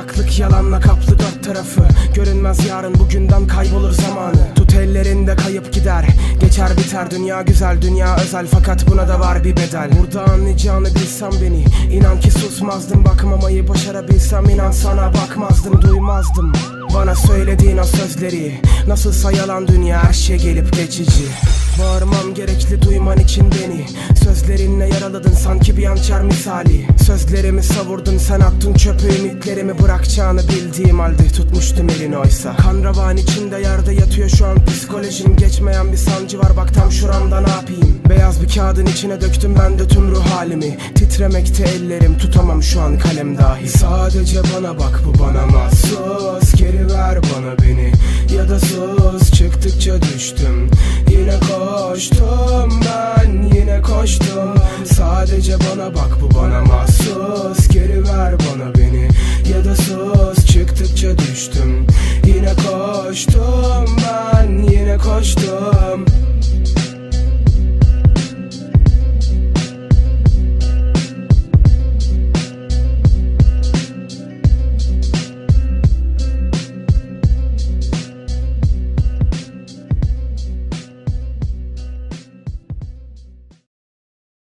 Hayat yalanla kaplı dört tarafı. Görünmez yarın bugünden kaybolur zamanı. Tut ellerinde kayıp gider. Geçer biter dünya güzel dünya özel. Fakat buna da var bir bedel. Burada anlayacağını bilsem beni. İnan ki susmazdım bakmamayı başarabilsem. İnan sana bakmazdım duymazdım. Bana söylediğin o sözleri. Nasılsa yalan dünya her şey gelip geçici. Bağırmam gerekli duyman için beni Sözlerinle yaraladın sanki bir hançer misali. Sözlerimi savurdun sen attın çöpe ümitlerimi Bırakacağını bildiğim halde tutmuştum elini oysa. Kan ravan içinde yerde yatıyor şu an psikolojim Geçmeyen bir sancı var. Bak tam şuramda ne yapayım? Beyaz bir kağıdın içine döktüm ben de tüm ruh halimi. Titremekte ellerim tutamam şu an kalem dahi. Sadece bana bak bu bana mahsus. Geri ver bana beni. Ya da sus Çıktıkça düştüm koştum ben yine koştum. Sadece bana bak bu bana mahsus. Geri ver bana beni ya da sus. Çıktıkça düştüm Yine koştum